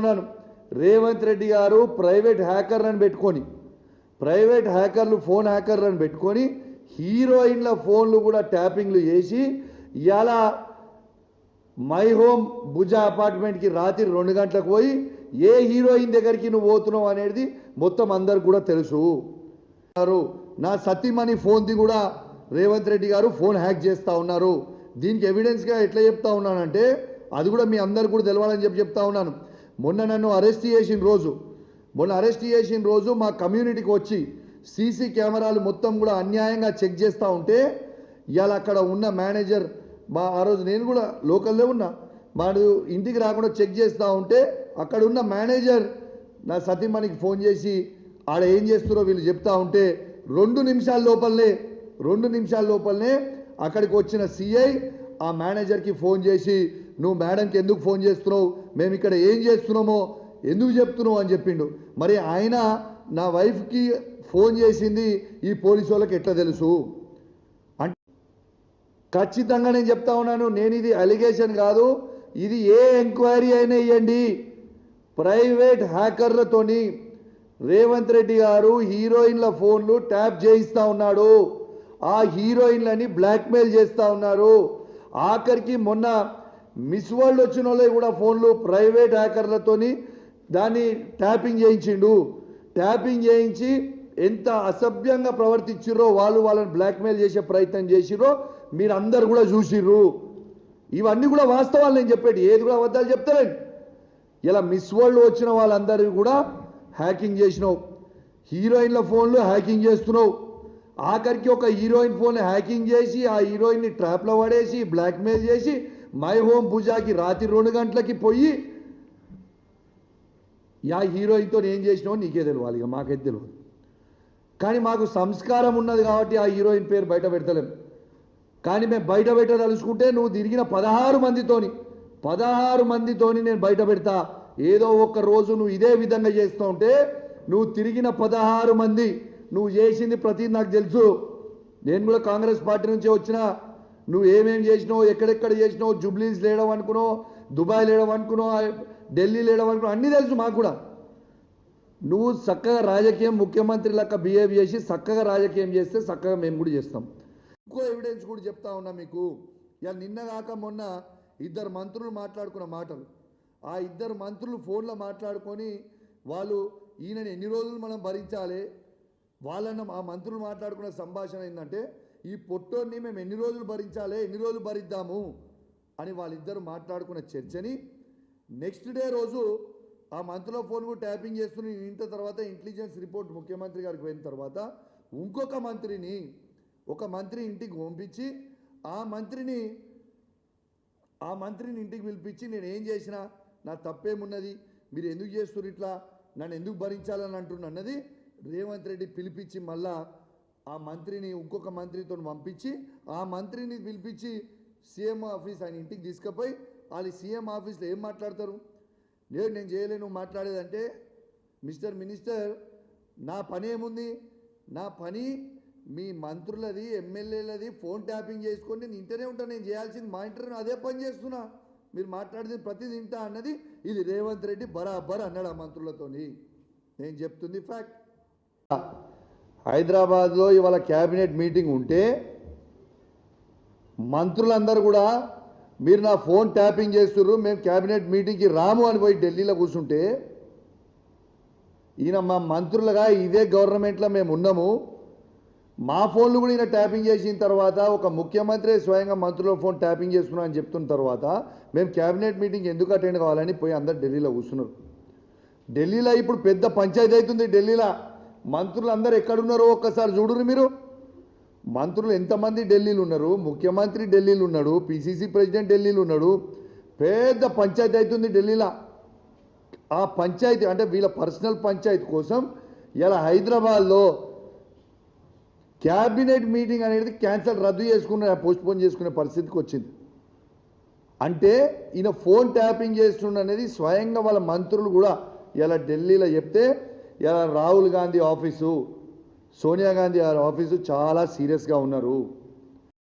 ఉన్నాను రేవంత్ రెడ్డి గారు ప్రైవేట్ హ్యాకర్లను పెట్టుకొని ప్రైవేట్ హ్యాకర్లు ఫోన్ హ్యాకర్లను పెట్టుకొని హీరోయిన్ల ఫోన్లు కూడా ట్యాపింగ్లు చేసి ఇలా మై హోమ్ భుజ అపార్ట్మెంట్కి రాత్రి రెండు గంటలకు పోయి ఏ హీరోయిన్ దగ్గరికి నువ్వు పోతున్నావు అనేది మొత్తం అందరికి కూడా తెలుసు. నా సతీమణి ఫోన్ది కూడా రేవంత్ రెడ్డి గారు ఫోన్ హ్యాక్ చేస్తూ ఉన్నారు. దీనికి ఎవిడెన్స్గా ఎట్లా చెప్తా ఉన్నానంటే అది కూడా మీ అందరు కూడా తెలవాలని చెప్పి చెప్తా ఉన్నాను. మొన్న నన్ను అరెస్ట్ చేసిన రోజు మొన్న అరెస్ట్ చేసిన రోజు మా కమ్యూనిటీకి వచ్చి సీసీ కెమెరాలు మొత్తం కూడా అన్యాయంగా చెక్ చేస్తూ ఉంటే ఇవాళ అక్కడ ఉన్న మేనేజర్ మా ఆ రోజు నేను కూడా లోకల్లో ఉన్నా వాడు ఇంటికి రాకుండా చెక్ చేస్తూ ఉంటే అక్కడ ఉన్న మేనేజర్ నా సతీమణికి ఫోన్ చేసి ఆడ ఏం చేస్తున్నారో వీళ్ళు చెప్తా ఉంటే రెండు నిమిషాల లోపలనే రెండు నిమిషాల లోపలనే అక్కడికి వచ్చిన సిఐ ఆ మేనేజర్కి ఫోన్ చేసి నువ్వు మేడంకి ఎందుకు ఫోన్ చేస్తున్నావు? మేము ఇక్కడ ఏం చేస్తున్నామో? ఎందుకు చెప్తున్నావు? అని చెప్పిండు. మరి ఆయన నా వైఫ్కి ఫోన్ చేసింది ఈ పోలీసు వాళ్ళకి ఎట్లా తెలుసు? అంటే ఖచ్చితంగా నేను చెప్తా ఉన్నాను నేను ఇది అలిగేషన్ కాదు ఇది ఏ ఎంక్వైరీ అయినా ఇవ్వండి ప్రైవేట్ హ్యాకర్లతోని రేవంత్ రెడ్డి గారు హీరోయిన్ల ఫోన్లు ట్యాప్ చేయిస్తా ఉన్నాడు. ఆ హీరోయిన్లని బ్లాక్మెయిల్ చేస్తూ ఉన్నారు. ఆఖరికి మొన్న మిస్ వరల్డ్ వచ్చిన వాళ్ళే కూడా ఫోన్లు ప్రైవేట్ హ్యాకర్లతోని దాన్ని ట్యాపింగ్ చేయించిండు. ట్యాపింగ్ చేయించి ఎంత అసభ్యంగా ప్రవర్తించిర్రో వాళ్ళు వాళ్ళని బ్లాక్మెయిల్ చేసే ప్రయత్నం చేసిర్రో మీరు అందరు కూడా చూసిర్రు. ఇవన్నీ కూడా వాస్తవాలు నేను చెప్పేది ఏది కూడా అబద్ధాలు చెప్తారండి ఇలా మిస్ వరల్డ్ వచ్చిన వాళ్ళందరివి కూడా హ్యాకింగ్ చేసినావు. హీరోయిన్ల ఫోన్లు హ్యాకింగ్ చేస్తున్నావు. ఆఖరికి ఒక హీరోయిన్ ఫోన్ హ్యాకింగ్ చేసి ఆ హీరోయిన్ని ట్రాప్లో పడేసి బ్లాక్మెయిల్ చేసి మై హోమ్ పూజాకి రాత్రి రెండు గంటలకి పోయి యా హీరోయిన్తో ఏం చేసినావో నీకే తెలియాలి ఇక మాకైతే తెలియదు కానీ మాకు సంస్కారం ఉన్నది కాబట్టి ఆ హీరోయిన్ పేరు బయట పెడతలేం. కానీ మేము బయట పెట్టదలుచుకుంటే నువ్వు తిరిగిన పదహారు మందితోని పదహారు మందితోని నేను బయట పెడతా. ఏదో ఒక రోజు నువ్వు ఇదే విధంగా చేస్తూ ఉంటే నువ్వు తిరిగిన పదహారు మంది నువ్వు చేసింది ప్రతి నాకు తెలుసు. నేను కూడా కాంగ్రెస్ పార్టీ నుంచే వచ్చిన నువ్వు ఏమేమి చేసినావు ఎక్కడెక్కడ చేసినావు జుబ్లీస్ లేడం అనుకున్నావు దుబాయ్ లేడం అనుకున్నావు ఢిల్లీ లేడం అనుకున్నావు అన్నీ తెలుసు మాకు కూడా. నువ్వు చక్కగా రాజకీయం ముఖ్యమంత్రి లెక్క బిహేవ్ చేసి చక్కగా రాజకీయం చేస్తే చక్కగా మేము కూడా చేస్తాం. ఇంకో ఎవిడెన్స్ కూడా చెప్తా ఉన్నా మీకు. ఇక నిన్న కాక మొన్న ఇద్దరు మంత్రులు మాట్లాడుకున్న మాటలు. ఆ ఇద్దరు మంత్రులు ఫోన్లో మాట్లాడుకొని వాళ్ళు ఈయనని ఎన్ని రోజులు మనం భరించాలి? వాళ్ళన్న ఆ మంత్రులు మాట్లాడుకున్న సంభాషణ ఏంటంటే ఈ పొట్టోని మేము ఎన్ని రోజులు భరించాలి ఎన్ని రోజులు భరిద్దాము? అని వాళ్ళిద్దరు మాట్లాడుకున్న చర్చని నెక్స్ట్ డే రోజు ఆ మంత్రిలో ఫోన్ కూడా ట్యాపింగ్ చేస్తున్న ఇంత తర్వాత ఇంటెలిజెన్స్ రిపోర్ట్ ముఖ్యమంత్రి గారికి పోయిన తర్వాత ఇంకొక మంత్రిని ఒక మంత్రి ఇంటికి పంపించి ఆ మంత్రిని ఆ మంత్రిని ఇంటికి పిలిపించి నేను ఏం చేసినా నా తప్పేమున్నది? మీరు ఎందుకు చేస్తున్నారు ఇట్లా? నన్ను ఎందుకు భరించాలని అంటున్నా అన్నది రేవంత్ రెడ్డి పిలిపించి మళ్ళా ఆ మంత్రిని ఇంకొక మంత్రితో పంపించి ఆ మంత్రిని పిలిపించి సీఎం ఆఫీస్ ఆయన ఇంటికి తీసుకుపోయి వాళ్ళు సీఎం ఆఫీస్లో ఏం మాట్లాడతారు? లేదు నేను చేయలేను మాట్లాడేదంటే మిస్టర్ మినిస్టర్ నా పని ఏముంది? నా పని మీ మంత్రులది ఎమ్మెల్యేలది ఫోన్ ట్యాపింగ్ చేసుకొని నేను ఇంటనే ఉంటాను నేను చేయాల్సింది మా ఇంటర్ అదే పని చేస్తున్నా. మీరు మాట్లాడేది ప్రతిదీ తింటా అన్నది ఇది రేవంత్ రెడ్డి బరాబర్ అన్నాడు ఆ మంత్రులతోని. నేను చెప్తుంది ఫ్యాక్ట్. హైదరాబాద్లో ఇవాళ క్యాబినెట్ మీటింగ్ ఉంటే మంత్రులందరూ కూడా మీరు నా ఫోన్ ట్యాపింగ్ చేస్తుర్రు మేము క్యాబినెట్ మీటింగ్కి రాము అని పోయి ఢిల్లీలో కూర్చుంటే ఈయన మా మంత్రులుగా ఇదే గవర్నమెంట్లో మేము ఉన్నాము. మా ఫోన్లు కూడా ఈయన ట్యాపింగ్ చేసిన తర్వాత ఒక ముఖ్యమంత్రి స్వయంగా మంత్రుల ఫోన్ ట్యాపింగ్ చేసుకున్నామని చెప్తున్న తర్వాత మేము క్యాబినెట్ మీటింగ్ ఎందుకు అటెండ్ కావాలని పోయి అందరు ఢిల్లీలో కూర్చున్నారు. ఢిల్లీలో ఇప్పుడు పెద్ద పంచాయతీ అవుతుంది ఢిల్లీలో. మంత్రులు అందరు ఎక్కడున్నారో ఒక్కసారి చూడురు మీరు. మంత్రులు ఎంతమంది ఢిల్లీలో ఉన్నారు? ముఖ్యమంత్రి ఢిల్లీలో ఉన్నాడు పిసిసి ప్రెసిడెంట్ ఢిల్లీలో ఉన్నాడు. పెద్ద పంచాయతీ అవుతుంది ఢిల్లీలో. ఆ పంచాయతీ అంటే వీళ్ళ పర్సనల్ పంచాయతీ కోసం ఇలా హైదరాబాద్లో క్యాబినెట్ మీటింగ్ అనేది క్యాన్సల్ రద్దు చేసుకున్న పోస్ట్పోన్ చేసుకునే పరిస్థితికి వచ్చింది. అంటే ఈయన ఫోన్ ట్యాపింగ్ చేస్తుండ అనేది స్వయంగా వాళ్ళ మంత్రులు కూడా ఇలా ఢిల్లీలో చెప్తే ఇలా రాహుల్ గాంధీ ఆఫీసు సోనియా గాంధీ గారి ఆఫీసు చాలా సీరియస్గా ఉన్నారు.